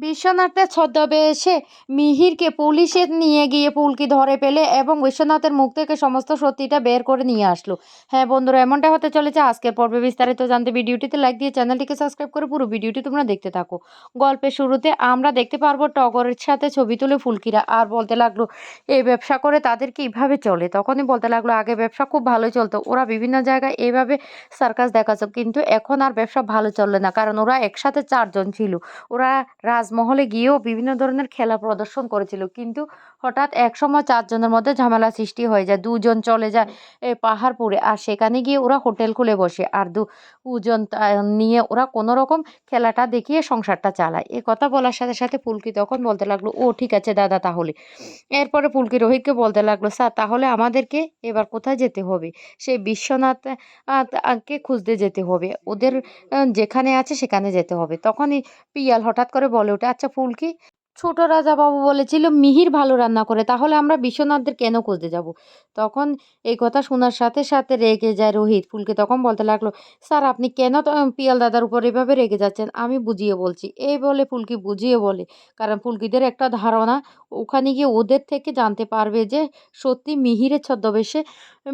বিশ্বনাথের ছদ্মবেশে মিহিরকে পুলিশে নিয়ে গিয়ে পুলকি ধরে পেলে এবং বিশ্বনাথের মুখ থেকে সমস্ত সত্যিটা বের করে নিয়ে আসলো। হ্যাঁ বন্ধুরা, এমনটা হতে চলেছে আজকের পর্বে বিস্তারিত জানতে। ভিডিওটিতে লাইক দিয়ে চ্যানেলটিকে সাবস্ক্রাইব করে পুরো ভিডিওটি তোমরা দেখতে থাকো। গল্পের শুরুতে আমরা দেখতে পারব টগরের সাথে ছবি তুলে ফুলকিরা। আর বলতে লাগল, এই ব্যবসা করে তাদের কীভাবে চলে? তখনই বলতে লাগল, আগে ব্যবসা খুব ভালো চলতো। ওরা বিভিন্ন জায়গায় এইভাবে সার্কাস দেখাতো। কিন্তু এখন আর ব্যবসা ভালো চলে না। কারণ ওরা একসাথে চারজন ছিল। ওরা রাজমহলে গিয়েও বিভিন্ন ধরনের খেলা প্রদর্শন করেছিল। কিন্তু হঠাৎ একসময় চারজনের মধ্যে ঝামেলা সৃষ্টি হয়ে যায়। দুজন চলে যায় পাহাড়পুরে আর সেখানে গিয়ে ওরা হোটেল খুলে বসে। আর দুজন নিয়ে ওরা কোনো রকম খেলাটা দেখিয়ে সংসারটা চালায়। এ কথা বলার সাথে সাথে ফুলকি তখন বলতে লাগল, ও, ঠিক আছে দাদা তাহলে। এরপরে ফুলকি রোহিতকে বলতে লাগল, স্যার, তাহলে আমাদেরকে এবার কোথায় যেতে হবে? সেই বিশ্বনাথ কে খুঁজতে যেতে হবে। ওদের যেখানে আছে সেখানে যেতে হবে। তখনই পিয়াল হঠাৎ করে বলে ওঠে আচ্ছা ফুলকি ছোট রাজাবাবু বলেছিল, মিহির ভালো রান্না করে, তাহলে আমরা বিশ্বনাথদের কেন খুঁজতে যাব? তখন এই কথা শোনার সাথে সাথে রেগে যায় রোহিত। ফুলকে তখন বলতে লাগল, স্যার, আপনি কেন পিয়াল দাদার উপর এভাবে রেগে যাচ্ছেন? আমি বুঝিয়ে বলছি। এই বলে ফুলকি বুঝিয়ে বলে, কারণ ফুলকিদের একটা ধারণা, ওখানে গিয়ে ওদের থেকে জানতে পারবে যে সত্যি মিহিরের ছদ্মবেশে,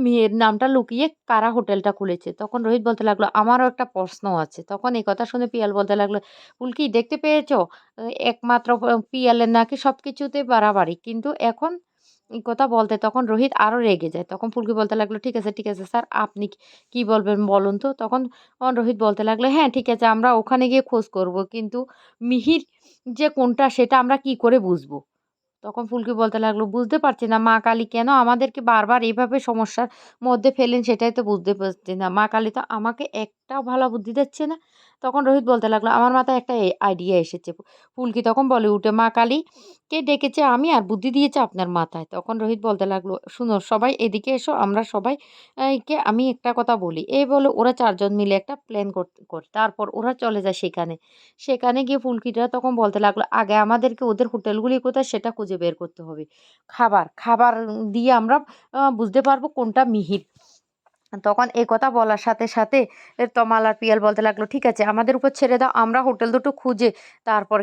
মিহির নামটা লুকিয়ে কারা হোটেলটা খুলেছে। তখন রোহিত বলতে লাগল, আমারও একটা প্রশ্ন আছে। তখন এই কথা শুনে পিয়াল বলতে লাগল, ফুলকি, দেখতে পেয়েছ? একমাত্র পিয়ালের নাকি সব কিছুতে বাড়াবাড়ি। কিন্তু এখন এই কথা বলতে তখন রোহিত আরও রেগে যায়। তখন ফুলকি বলতে লাগল, ঠিক আছে ঠিক আছে স্যার, আপনি কি- বলবেন বলুন তো? তখন রোহিত বলতে লাগল হ্যাঁ ঠিক আছে, আমরা ওখানে গিয়ে খোঁজ করব, কিন্তু মিহির যে কোনটা সেটা আমরা কি করে বুঝব? তখন ফুলকি বলতে লাগল, বুঝতে পারছি না, মা কালী কেন আমাদেরকে বারবার এইভাবে সমস্যার মধ্যে ফেলেন সেটাই তো বুঝতে পারছি না। মা কালী তো আমাকে একটাও ভালো বুদ্ধি দিচ্ছে না। তখন রোহিত বলতে লাগল, আমার মাথায় একটা আইডিয়া এসেছে ফুলকি তখন বলে, উঠে মা কালী, কে ডেকেছে আমি আর বুদ্ধি দিয়েছে আপনার মাথায়? তখন রোহিত বলতে লাগল, শুনো, সবাই এদিকে এসো, আমরা সবাই কে, আমি একটা কথা বলি। এই বলে ওরা চারজন মিলে একটা প্ল্যান করে তারপর ওরা চলে যায় সেখানে। সেখানে গিয়ে ফুলকিটা তখন বলতে লাগল, আগে আমাদেরকে ওদের হোটেলগুলি কোথায় সেটা খুঁজে বের করতে হবে। খাবার খাবার দিয়ে আমরা বুঝতে পারব কোনটা মিহির। তখন এই কথা বলার সাথে সাথে তমাল আর পিয়াল বলতে লাগল, ঠিক আছে, আমাদের উপর ছেড়ে দাও, আমরা হোটেল দুটো খুঁজে তারপর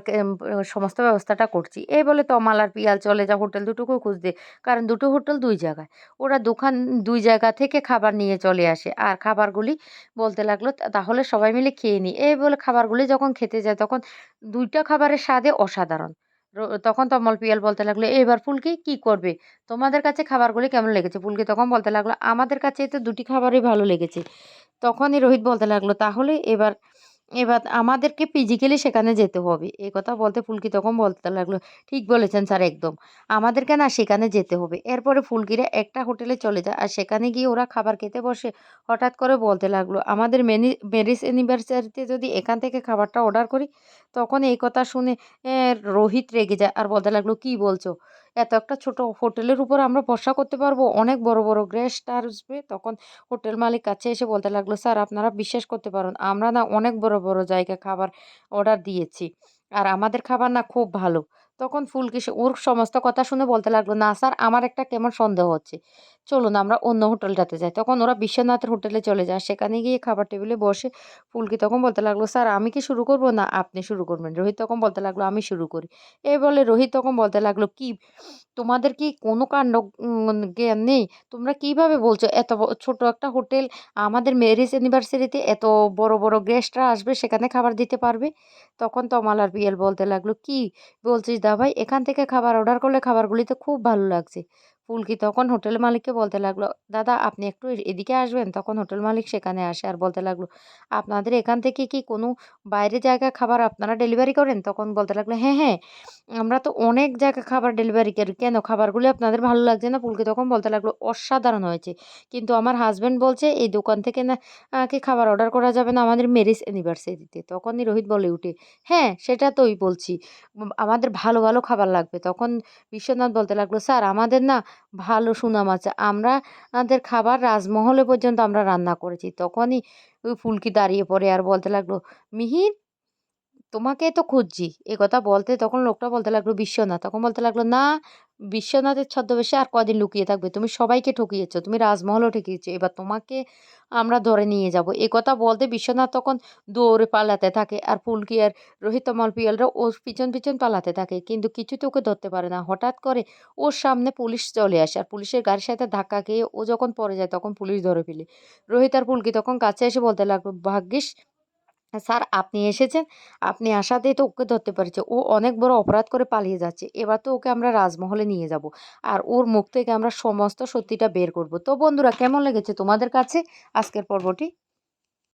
সমস্ত ব্যবস্থাটা করছি। এই বলে তমাল আর পিয়াল চলে যা হোটেল দুটোকেও খুঁজতে, কারণ দুটো হোটেল দুই জায়গায়। ওরা দোকান দুই জায়গা থেকে খাবার নিয়ে চলে আসে আর খাবারগুলি বলতে লাগল তাহলে সবাই মিলে খেয়ে নিই এই বলে খাবারগুলি যখন খেতে যায় তখন দুইটা খাবারের স্বাদে অসাধারণ। তখন তমল পিয়াল বলতে লাগল এবার ফুলকি কি করবে? তোমাদের কাছে খাবারগুলি কেমন লেগেছে? ফুলকে তখন বলতে লাগল, আমাদের কাছে তো দুটি খাবারই ভালো লেগেছে। তখনই রোহিত বলতে লাগল, তাহলে এবার এবার আমাদেরকে ফিজিক্যালি সেখানে যেতে হবে। এই কথা বলতে ফুলকি তখন বলতে লাগল, ঠিক বলেছেন স্যার একদম। আমাদেরকে না সেখানে যেতে হবে। এরপরে ফুলকিরা একটা হোটেলে চলে যায়, আর সেখানে গিয়ে ওরা খাবার খেতে বসে হঠাৎ করে বলতে লাগল, আমাদের মেনি ম্যারেজ অ্যানিভার্সারিতে যদি এখান থেকে খাবারটা অর্ডার করি? তখন এই কথা শুনে রোহিত রেগে যায় আর বলতে লাগল, কি বলছো? এত একটা ছোট হোটেলের উপর আমরা ভরসা করতে পারব। অনেক বড় বড় গেস্ট আসবে, তখন হোটেল মালিক কাছে এসে বলতে লাগল, স্যার, আপনারা বিশ্বাস করতে পারেন, আমরা না অনেক বড় বড় জায়গায় খাবার অর্ডার দিয়েছি। আর আমাদের খাবার না খুব ভালো। তখন ফুলকি ওর সমস্ত কথা শুনে বলতে লাগল, না স্যার, আমার একটা কেমন সন্দেহ হচ্ছে। চলুন আমরা অন্য হোটেলটাতে যাই। তখন ওরা বিশ্বনাথের হোটেলে চলে যায়। সেখানে গিয়ে খাবার টেবিলে বসে ফুলকি তখন বলতে লাগল, স্যার, আমি কি শুরু করব? না, আপনি শুরু করবেন। রোহিত তখন বলতে লাগল, আমি শুরু করি। এই বলে রোহিত তখন বলতে লাগল, কি, তোমাদের কি কোনো কাণ্ড জ্ঞান নেই? তোমরা কীভাবে বলছো? এত ছোট একটা হোটেল, আমাদের ম্যারেজ অ্যানিভার্সারিতে এত বড় বড় গেস্টরা আসবে, সেখানে খাবার দিতে পারবে? তখন তমাল আর পিএল বলতে লাগল, কি, বলছিস দা ভাই। এখান থেকে খাবার অর্ডার করলে খাবারগুলি তো খুব ভালো লাগছে। ফুলকি তখন হোটেল মালিককে বলতে লাগল, দাদা, আপনি একটু এদিকে আসবেন? তখন হোটেল মালিক সেখানে আসে আর বলতে লাগল, আপনাদের এখান থেকে কি কোনো বাইরে জায়গায় খাবার আপনারা ডেলিভারি করেন? তখন বলতে লাগল হ্যাঁ হ্যাঁ আমরা তো অনেক জায়গায় খাবার ডেলিভারি করি। কেন? খাবারগুলি আপনাদের ভালো লাগছে না? পুলকি তখন বলতে লাগল, অসাধারণ হয়েছে। কিন্তু আমার হাজব্যান্ড বলছে, এই দোকান থেকে না কি খাবার অর্ডার করা যাবে না আমাদের ম্যারেজ অ্যানিভার্সারিতে তখনই রোহিত বলে উঠে হ্যাঁ সেটা তোই বলছি। আমাদের ভালো ভালো খাবার লাগবে। তখন বিশ্বনাথ বলতে লাগল, স্যার, আমাদের না ভালো সুনাম আছে। আমরা আমাদের খাবার রাজমহলে পর্যন্ত আমরা রান্না করেছি। তখনই ফুলকি দাঁড়িয়ে পড়ে আর বলতে লাগল, মিহির তোমাকে তো খুঁজছি। এ কথা বলতে তখন লোকটা বলতে লাগল, বিশ্বনাথ। তখন বলতে লাগল, না, বিশ্বনাথের ছদ্মবেশে আর কদিন লুকিয়ে থাকবে। তুমি সবাইকে ঠকিয়েছো, তুমি রাজমহলও ঠকিয়েছো, এবার তোমাকে আমরা ধরে নিয়ে যাব। এ কথা বলতে বিশ্বনাথ তখন দৌড়ে পালাতে থাকে আর ফুলকি আর রোহিত তমাল পিয়ালরা ওর পিছন পিছন পালাতে থাকে, কিন্তু কিছুতে ওকে ধরতে পারে না। হঠাৎ করে ওর সামনে পুলিশ চলে আসে আর পুলিশের গাড়ির সাথে ধাক্কা খেয়ে ও যখন পড়ে যায় তখন পুলিশ ধরে ফেলে। রোহিত আর ফুলকি তখন কাছে এসে বলতে লাগল, ভাগ্যিস স্যার, আপনি এসেছেন। আপনি আসাতেই তো ওকে ধরতে পারছে। ও অনেক বড় অপরাধ করে পালিয়ে যাচ্ছে। এবার তো ওকে আমরা রাজমহলে নিয়ে যাব। আর ওর মুখ থেকে আমরা সমস্ত সত্যিটা বের করব। তো বন্ধুরা, কেমন লেগেছে তোমাদের কাছে আজকের পর্বটি?